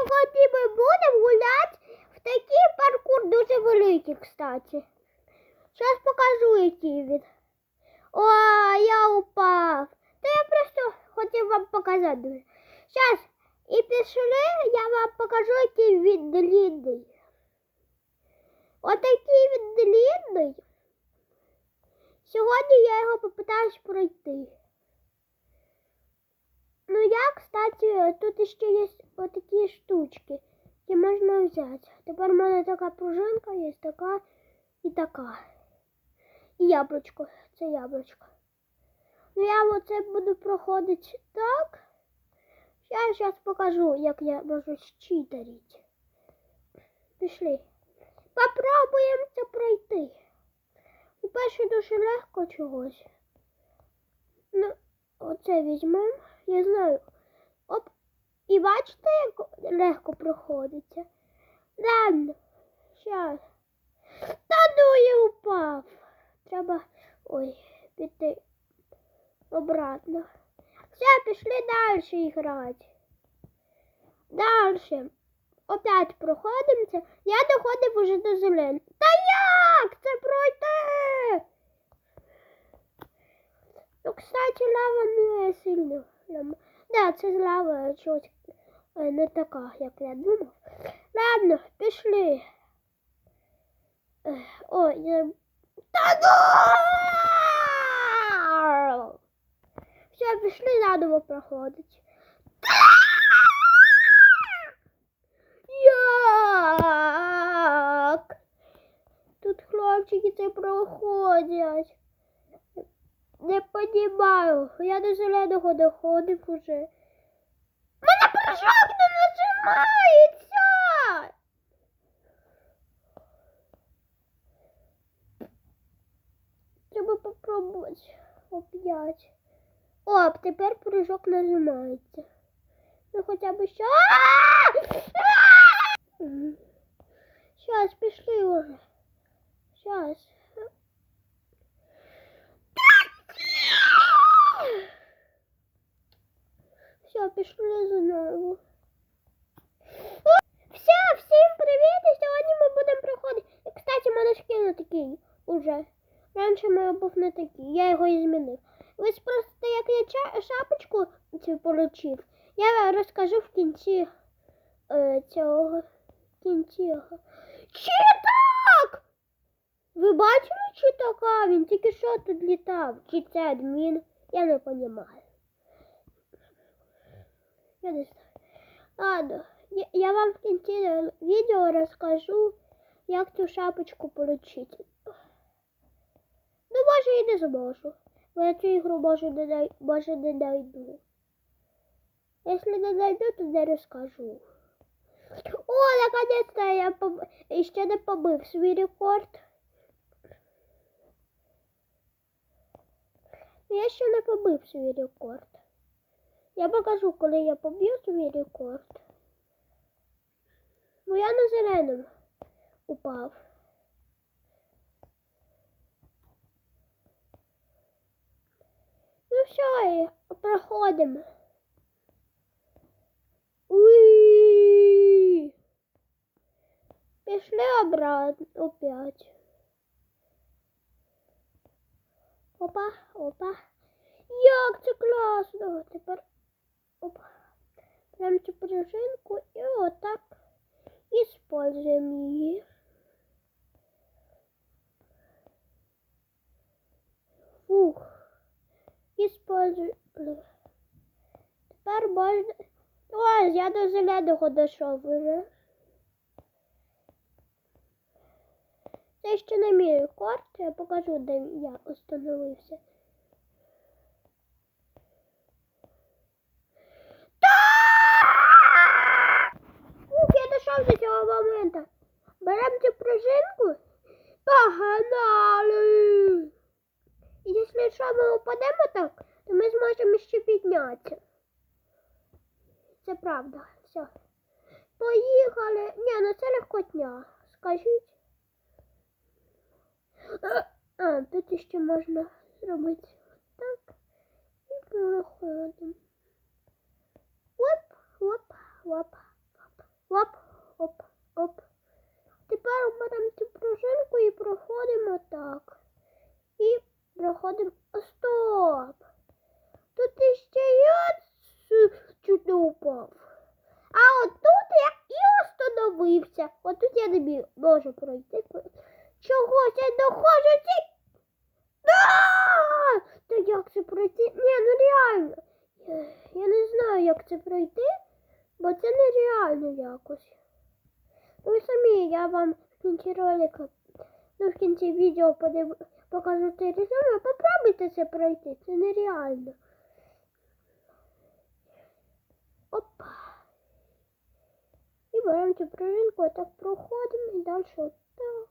сьогодні ми будемо гуляти в такий паркур дуже великий, кстати. Зараз покажу, який він. О, я упав. Та я просто хотів вам показати. Зараз, і пішли, я вам покажу, який він длинний. Отакий він длинний. Сьогодні я його попитаюсь пройти. Ну я, кстати, тут ще є отакі штучки, які можна взяти. Тепер в мене така пружинка є, така і така. І яблучко. Це яблучко. Ну я оце буду проходити так. Я зараз покажу, як я можу щитарити. Пішли. Попробуємо це пройти. Перше дуже легко чогось. Ну, оце візьмемо. Я знаю. Оп. І бачите, як легко проходиться. Ладно. Щас. Та ну я упав. Треба ой, піти обратно. Все, пішли далі грати. Далі. Опять проходимося. Я доходив уже до зеленого. Та як це пройти? Ну, кстати, лава не сильно. Лям- Да, це лава чогось е, не така, як я думав. Ладно, пішли. Ех, Ой, я... Та ну! Все, пішли заново проходить. Як? Тут хлопчики це проходять. Не понімаю. Я до зеленого доходив уже. Мене прыжок не нажимається. Треба попробувати оп'ять. О, тепер прыжок нажимається. Ну хоча б ще. Сейчас, пішли уже. Сейчас. Все, пішли знову. Все, всім привіт! І сьогодні ми будемо проходити. Кстати, в мене шкіл такий уже. Раніше мене був не такий, я його і змінив. Ви спросите, як я шапочку цю получив. Я розкажу в кінці е, цього. Кінці. Читак! Ви бачили читака? Він тільки що тут літав. Чи це адмін? Я не розумію. Я не знаю. Ладно, я, вам в кінці відео розкажу, як цю шапочку отримати. Ну, може і не зможу. Бо я цю ігру може не, най- може не найду. Якщо не найду, то не розкажу. О, наконец-то я поб... ще не побив свій рекорд. Я ще не побив свій рекорд. Я покажу, коли я поб'ю свій рекорд. Ну я на зеленому упав. Ну все, проходимо. Уи! Пішли обратно опять. Опа, опа. Як це класно! Тепер опа. Прям цю пружинку і отак используємо її. Фух. Используємо. Тепер можна. Ось, я до зеленого дійшов уже. Це ще не мій рекорд, я покажу, де я остановився. Ух, я дійшов до цього моменту. Беремо цю пружинку. Погнали! Якщо що ми упадемо так, то ми зможемо ще піднятися. Це правда. Все. Поїхали. Ні, ну це легкотня. Скажіть. А, тут ще можна зробити так. І проходимо. Оп, оп, оп, оп. Тепер беремо цю пружинку і проходимо так. І проходимо. Стоп! Тут іще я чуть не упав. А от тут я і остановився. От тут я не можу пройти. Чогось я доходжу. Та як це пройти? Ні, ну реально. Я- Я не знаю, як це пройти, бо це нереально якось. Ну ви самі, я вам в кінці ролика, ну в кінці відео подив... покажу цей попробуйте це пройти, це нереально. Опа. І беремо цю пружинку, отак проходимо і далі отак.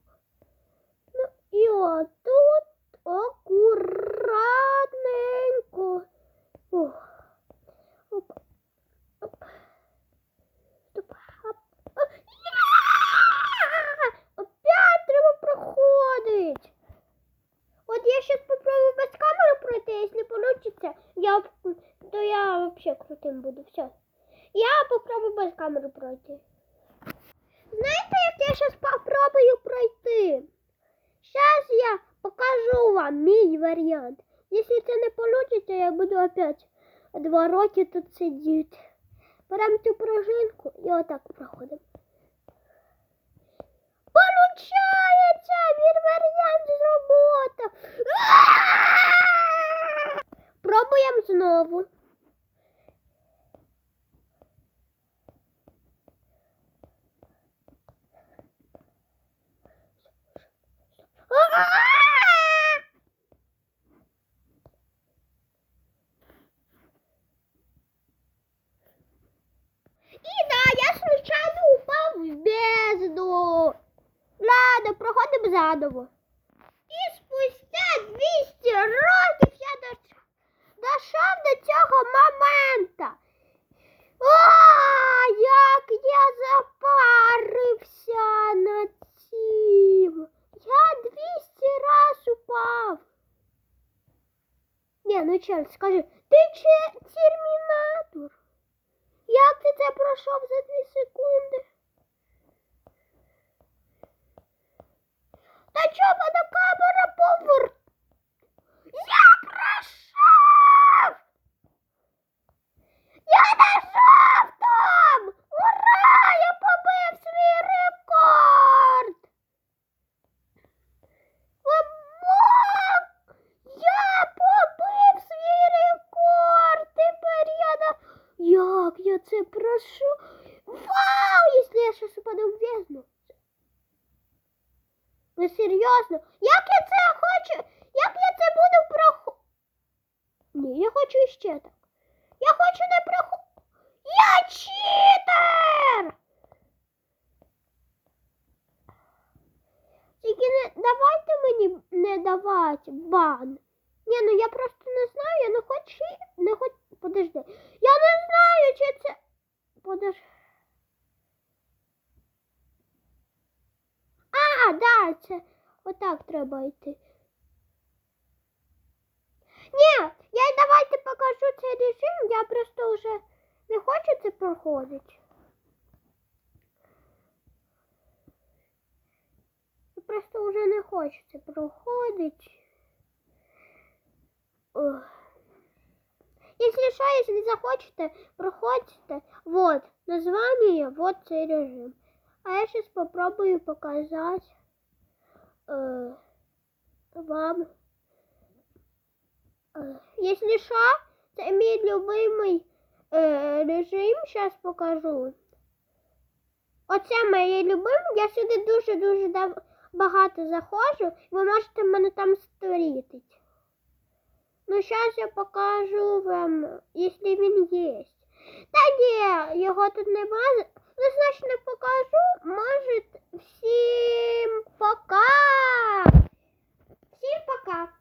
Ну і отут акуратненько. Ух. Оп. Оп. Стоп. Оп. О, я! Опять треба проходить. От я сейчас попробую без камеры пройти, если получится, я, то я крутым буду. Все. Я попробую без камеры пройти. Знаєте, як я зараз попробую пройти? Сейчас я покажу вам мій варіант. Якщо це не вийде, я буду опять два роки тут сидіти. Беремо цю пружинку і отак проходимо. Получається! Мій варіант зробота. Пробуємо знову. заново. І спустя 200 років я дош- дійшов до цього моменту. О, як я запарився над цим. Я 200 раз упав. Ні, ну чел, скажи, ти че термінатор? Як ти це пройшов за 2 секунди? Хочу іще так. Я хочу не прохо... Я читер! Тільки не давайте мені не давати бан. Ні, ну я просто не знаю, я не хочу, не хочу, подожди. Я не знаю, чи це, подожди. А, да, це отак треба йти. Ні, я давайте покажу цей режим, я просто вже не хочу це просто вже не проходити. Ох. Если что, если захочете, проходите. Вот, название, вот цей режим. А я сейчас попробую показать э, вам. Э, если что, це мій любимий э, режим, сейчас покажу. Оце моє любиме, я сюди дуже-дуже багато заходжу, ви можете мене там сторітити. Ну, сейчас я покажу вам, если він є. Та ні, його тут немає. Ну, значить, не покажу. Може, всім пока. Всім пока.